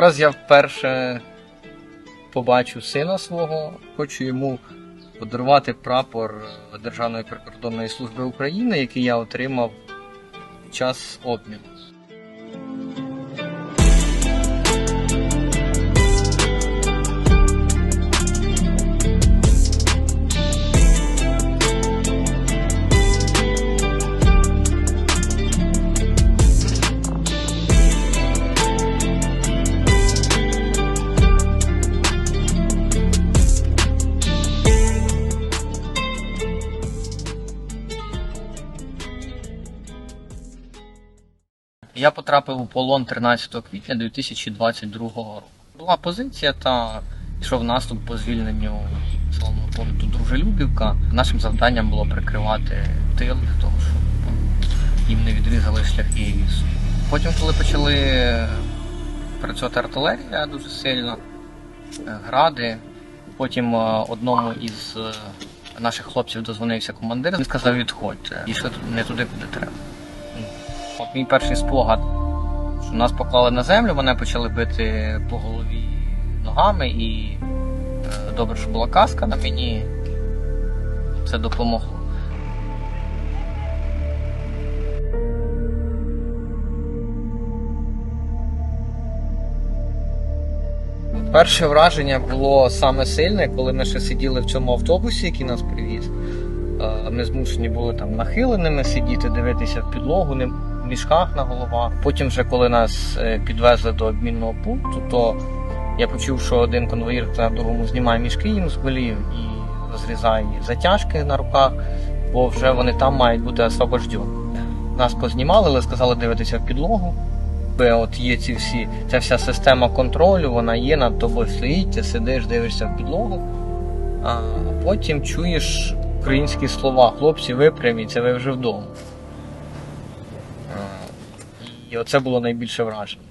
Зараз я вперше побачу сина свого, хочу йому подарувати прапор Державної прикордонної служби України, який я отримав під час обміну. Я потрапив у полон 13 квітня 2022 року. Була позиція та йшов наступ по звільненню населеного пункту Дружелюбівка. Нашим завданням було прикривати тил для того, щоб їм не відрізали шляхи і. Потім, коли почали працювати артилерія дуже сильно, е, гради, потім е, одному із е, наших хлопців дозвонився командир, він сказав відходьте, йшли не туди, куди треба. От мій перший спогад, що нас поклали на землю, вони почали бити по голові ногами, і е, добре, що була каска на мені. Це допомогло. Перше враження було саме сильне, коли ми ще сиділи в цьому автобусі, який нас привіз. Е, Ми змушені були там нахиленими сидіти, дивитися в підлогу, мішках на головах. Потім, вже коли нас е, підвезли до обмінного пункту, то я почув, що один конвоїр на другому знімає мішки їм з голів і розрізає затяжки на руках, бо вже вони там мають бути освобождені. Нас познімали, але сказали дивитися в підлогу. От є ці всі, ця вся система контролю, вона є над тобою стоїть, ти сидиш, дивишся в підлогу, а потім чуєш українські слова. Хлопці, випряміться, ви вже вдома. І оце було найбільше враження.